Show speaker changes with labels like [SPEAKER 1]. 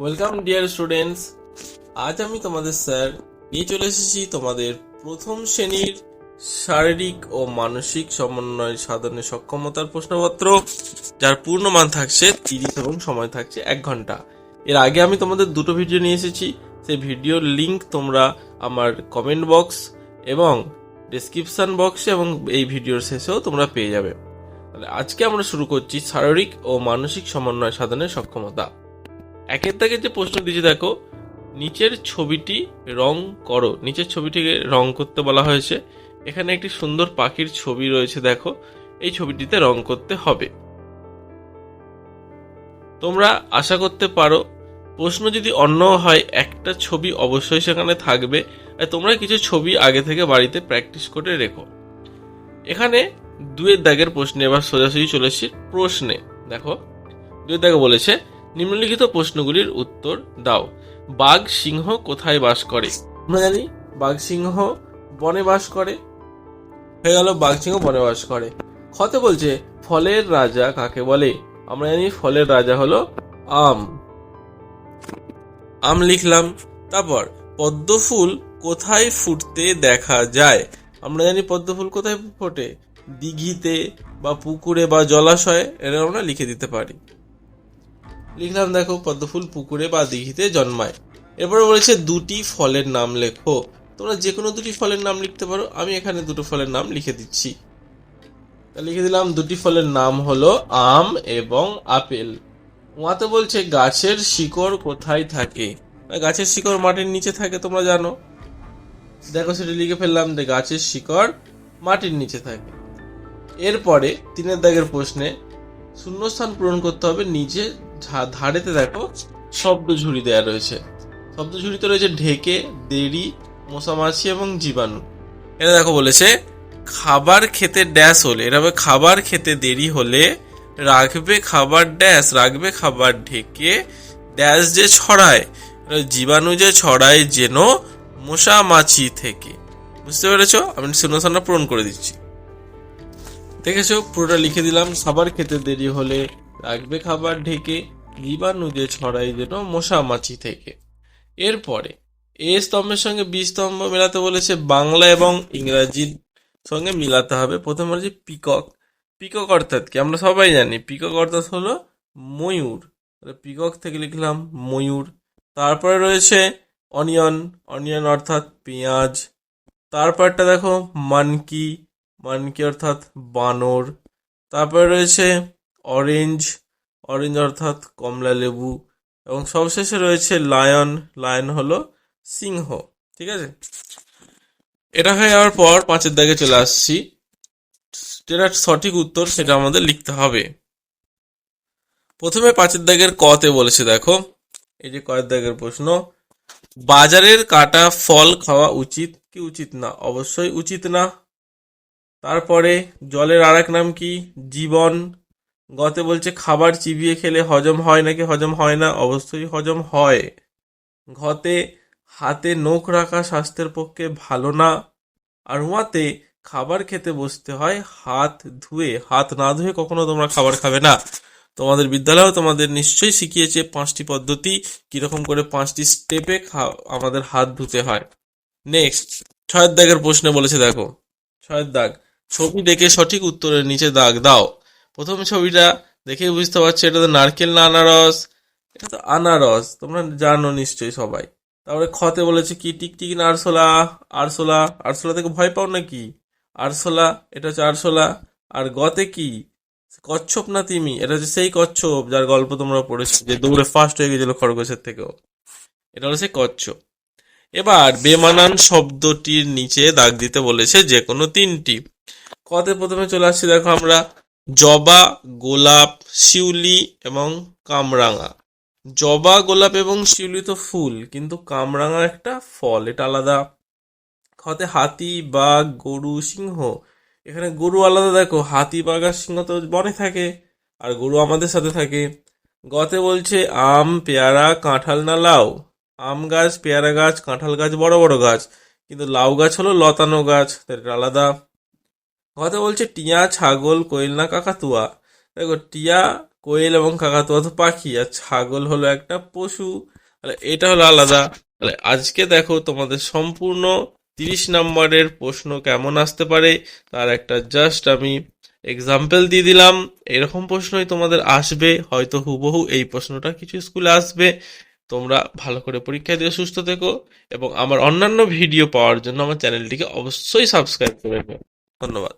[SPEAKER 1] Welcome dear students আজ আমি তোমাদের স্যার নিয়ে চলে এসেছি তোমাদের প্রথম শ্রেণির শারীরিক ও মানসিক সমন্বয় সাধনে সক্ষমতার প্রশ্নপত্র, যার পূর্ণ মান থাকছে তিরিশ এবং সময় থাকছে এক ঘণ্টা। এর আগে আমি তোমাদের দুটো ভিডিও নিয়ে এসেছি, সেই ভিডিওর লিঙ্ক তোমরা আমার কমেন্ট বক্স এবং ডেসক্রিপশন বক্সে এবং এই ভিডিওর শেষেও তোমরা পেয়ে যাবে। আজকে আমরা শুরু করছি শারীরিক ও মানসিক সমন্বয় সাধনের সক্ষমতা। একের দাগে যে প্রশ্ন দিয়েছে, দেখো, নিচের ছবিটি রং করো। নিচের ছবিটিকে রং করতে বলা হয়েছে। এখানে একটি সুন্দর পাখির ছবি রয়েছে, দেখো, এই ছবিটিতে রং করতে হবে। তোমরা আশা করতে পারো, প্রশ্ন যদি অন্য হয়, একটা ছবি অবশ্যই সেখানে থাকবে। তোমরা কিছু ছবি আগে থেকে বাড়িতে প্র্যাকটিস করে রেখো। এখানে দুয়ের দাগের প্রশ্নে এবার সোজাসুজি চলে এসেছি প্রশ্নে। দেখো, দুয়ের দাগে বলেছে নিম্নলিখিত প্রশ্নগুলির উত্তর দাও। বাঘ সিংহ কোথায় বাস করে? আমরা জানি বাঘ সিংহ বনে বাস করে। হয়ে গেল বাঘ সিংহ বনে বাস করে। খতে বলছে, ফলের রাজা কাকে বলে? আমরা জানি ফলের রাজা হলো আম। আম লিখলাম। তারপর, পদ্ম ফুল কোথায় ফুটতে দেখা যায়? আমরা জানি পদ্ম ফুল কোথায় ফোটে। দিঘিতে বা পুকুরে বা জলাশয়ে। এরা আমরা লিখে দিতে পারি। লিখলাম, দেখো, পদ্মফুল পুকুরে বা দিঘিতে জন্মায়। এরপরে বলেছে, দুটি ফলের নাম লেখো। তোমরা যে কোনো দুটি ফলের নাম লিখতে পারো, আমি এখানে দুটো ফলের নাম লিখে দিচ্ছি। লিখে দিলাম, দুটি ফলের নাম হলো আম এবং আপেল। ওয়াতে বলছে, গাছের শিকড় কোথায় থাকে? গাছের শিকড় মাটির নিচে থাকে, তোমরা জানো। দেখো, সেটা লিখে ফেললাম যে গাছের শিকড় মাটির নিচে থাকে। এরপরে তিনের দাগের প্রশ্নে, শূন্যস্থান পূরণ করতে হবে নিচে ধারেতে দেখো শব্দ ঝুড়ি দেওয়া রয়েছে। শব্দ ঝুড়িতে রয়েছে ঢেকে, দেরি, মশামাছি এবং জীবাণু। এটা দেখো বলেছে, খাবার খেতে ড্যাশ হলে এটা খাবার খেতে দেরি হলে রাখবে খাবার ড্যাশ, রাখবে খাবার ঢেকে, ড্যাশ যে ছড়ায় জীবাণু যে ছড়ায় যেন মশা মাছি থেকে। বুঝতে পেরেছ? আমি শূন্যস্থানটা পূরণ করে দিচ্ছি। দেখেছ? পুরোটা লিখে দিলাম, খাবার খেতে দেরি হলে রাখবে খাবার ঢেকে জীবাণু যে ছড়াই যেন মশা মাছি থেকে। এরপরে এ স্তম্ভের সঙ্গে বি স্তম্ভ মেলাতে বলেছে বাংলা এবং ইংরাজির সঙ্গে মিলাতে হবে। প্রথমে বলেছে পিকক। পিকক অর্থাৎ কি? আমরা সবাই জানি পিকক অর্থাৎ হলো ময়ূর। পিকক থেকে লিখলাম ময়ূর। তারপরে রয়েছে অনিয়ন। অনিয়ন অর্থাৎ পেঁয়াজ। তারপরটা দেখো, মানকি। মানকি অর্থাৎ বানর। তারপরে রয়েছে অরেঞ্জ অরেঞ্জ অর্থাৎ কমলা লেবু, এবং সবশেষে রয়েছে লায়ন লায়ন হলো সিংহ, ঠিক আছে? এটা হয়ে যাওয়ার পর পাঁচের দাগে চলে আসছি। যেটা সঠিক উত্তর সেটা আমাদের লিখতে হবে। প্রথমে পাঁচের দাগের কতে বলেছে, দেখো। এই যে কয়ের দাগের প্রশ্ন, বাজারের কাটা ফল খাওয়া উচিত কি উচিত না? অবশ্যই উচিত না। তারপরে জলের আর নাম কি? জীবন গতে বলছে, খাবার চিবিয়ে খেলে হজম হয় নাকি হজম হয় না? অবশ্যই হজম হয়। ঘতে হাতে নখ রাখা স্বাস্থ্যের পক্ষে ভালো না। আর উয়াতে খাবার খেতে বসতে হয়, হাত ধুয়ে। হাত না ধুয়ে কখনো তোমরা খাবার খাবে না। তোমাদের বিদ্যালয়েও তোমাদের নিশ্চয়ই শিখিয়েছে পাঁচটি পদ্ধতি, কীরকম করে পাঁচটি স্টেপে আমাদের হাত ধুতে হয়। নেক্সট ছয়ের দাগের প্রশ্নে বলেছে, দেখো। ছয়ের দাগ ছবি দেখে সঠিক উত্তরের নিচে দাগ দাও। প্রথম ছবিটা দেখে বুঝতে পারছ, এটা তো নারকেল না আনারস, এটা তো আনারস, তোমরা জানো নিশ্চয়ই সবাই। তারপরে খতে বলেছে কি, টিকটিকি না আরশোলা আরশোলা আরশোলা থেকে ভয় পাও নাকি? আরশোলা, এটা হচ্ছে আরশোলা, আর গতে কি? কচ্ছপ না তিমি? এটা হচ্ছে সেই কচ্ছপ যার গল্প তোমরা পড়েছো, যে দৌড়ে ফার্স্ট হয়ে গেছিল খরগোশের থেকেও। এটা হলো সেই কচ্ছপ। এবার বেমানান শব্দটির নিচে দাগ দিতে বলেছে যে কোনো তিনটি। কতে প্রথমে চলে আসছি, দেখো আমরা। জবা, গোলাপ, শিউলি এবং কামরাঙা। জবা, গোলাপ এবং শিউলি তো ফুল, কিন্তু কামরাঙা একটা ফল, এটা আলাদা। খতে হাতি, বাঘ, গরু, সিংহ। এখানে গরু আলাদা, দেখো। হাতি, বাঘ আর সিংহ তো বনে থাকে, আর গরু আমাদের সাথে থাকে। গতে বলছে, আম, পেয়ারা, কাঁঠাল না লাউ? আম গাছ, পেয়ারা গাছ, কাঁঠাল গাছ, বড় বড় গাছ। কিন্তু লাউ গাছ হলো লতানো গাছ আলাদা। কথা বলছে, টিয়া, ছাগল, কোয়েল না কাকাতুয়া? দেখো, টিয়া, কোয়েল এবং কাকাতুয়া তো পাখি, আর ছাগল হলো একটা পশু। তাহলে এটা হলো আলাদা। তাহলে আজকে দেখো তোমাদের সম্পূর্ণ তিরিশ নম্বরের প্রশ্ন কেমন আসতে পারে, তার একটা জাস্ট আমি এক্সাম্পল দিয়ে দিলাম। এরকম প্রশ্নই তোমাদের আসবে, হয়তো হুবহু এই প্রশ্নটা কিছু স্কুলে আসবে। তোমরা ভালো করে পরীক্ষা দিয়ে সুস্থ থেকো, এবং আমার অন্যান্য ভিডিও পাওয়ার জন্য আমার চ্যানেলটিকে অবশ্যই সাবস্ক্রাইব করে ধন্যবাদ।